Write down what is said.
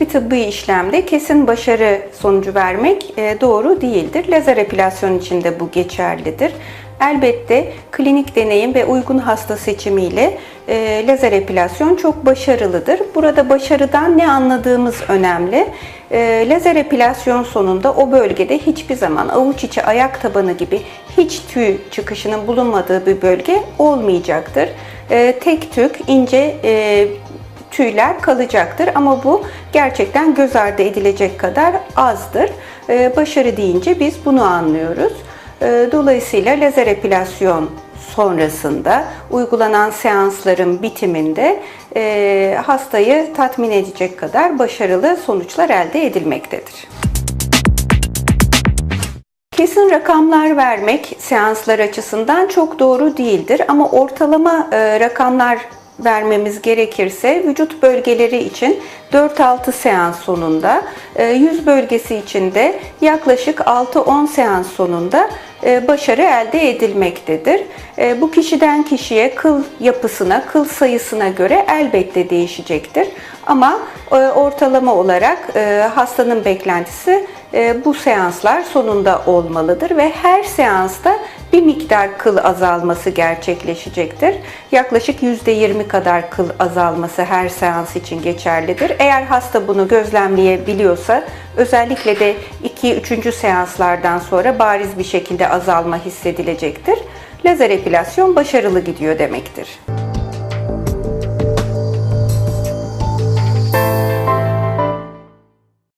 hiçbir tıbbi işlemde kesin başarı sonucu vermek e, doğru değildir. Lazer epilasyon için de bu geçerlidir. Elbette klinik deneyim ve uygun hasta seçimiyle e, lazer epilasyon çok başarılıdır. Burada başarıdan ne anladığımız önemli. E, lazer epilasyon sonunda o bölgede hiçbir zaman avuç içi ayak tabanı gibi hiç tüy çıkışının bulunmadığı bir bölge olmayacaktır. E, tek tük, ince e, tüyler kalacaktır ama bu gerçekten göz ardı edilecek kadar azdır. E, başarı deyince biz bunu anlıyoruz. E, Dolayısıyla lazer epilasyon sonrasında uygulanan seansların bitiminde e, hastayı tatmin edecek kadar başarılı sonuçlar elde edilmektedir. Kesin rakamlar vermek seanslar açısından çok doğru değildir ama ortalama e, rakamlar vermemiz gerekirse vücut bölgeleri için 4-6 seans sonunda, e, yüz bölgesi için de yaklaşık 6-10 seans sonunda e, başarı elde edilmektedir. E, Bu kişiden kişiye kıl yapısına, kıl sayısına göre elbette değişecektir. Ama ortalama olarak hastanın beklentisi bu seanslar sonunda olmalıdır ve her seansta bir miktar kıl azalması gerçekleşecektir. Yaklaşık %20 kadar kıl azalması her seans için geçerlidir. Eğer hasta bunu gözlemleyebiliyorsa özellikle de 2-3. seanslardan sonra bariz bir şekilde azalma hissedilecektir. Lazer epilasyon başarılı gidiyor demektir.